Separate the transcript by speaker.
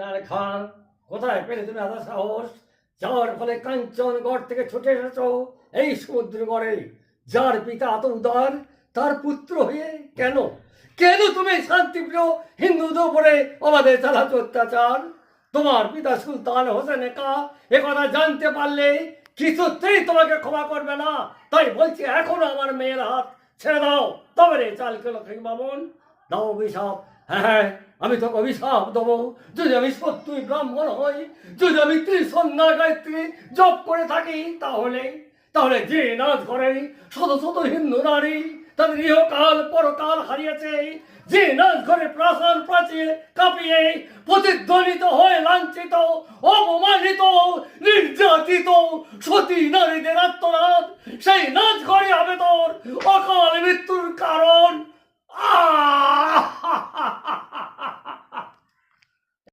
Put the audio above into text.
Speaker 1: তার খান কোথায় পেলে তুমি এত সাহস? যাওয়ার ফলে কাঞ্চন গড় থেকে ছুটে এসেছ এই সমুদ্র গড়ে। যার পিতা এত উদার তার পুত্র হয়ে কেন? কেন তুমি শান্তিপ্রিয় হিন্দুদের উপরে আমাদের চালাচ্ছ অত্যাচার? তোমার পিতা সুলতান হোসেন একা, এ কথা জানতে পারলে কিছুতেই তোমাকে ক্ষমা করবে না? তাই বলছি, এখনও আমার মেয়ের হাত ছেড়ে দাও। তবে রে চাল কেলো বামন দাও অভিশাপ। হ্যাঁ হ্যাঁ আমি তোকে অভিশাপ দেবো। যদি আমি সত্যই ব্রাহ্মণ হই, যদি আমি ত্রিসন্ধ্যা গায়ত্রী জপ করে থাকি, তাহলে তাহলে যে নাচ করে শত শত হিন্দু নারী তাদের ইহকাল পরকাল হারিয়েছে, যে নাচ ঘরে প্রাসাদ প্রাচীর কাঁপিয়ে প্রতিধ্বনিত হয়ে লাঞ্ছিত, অপমানিত, নির্যাতিত সতী নারীদের ঘরে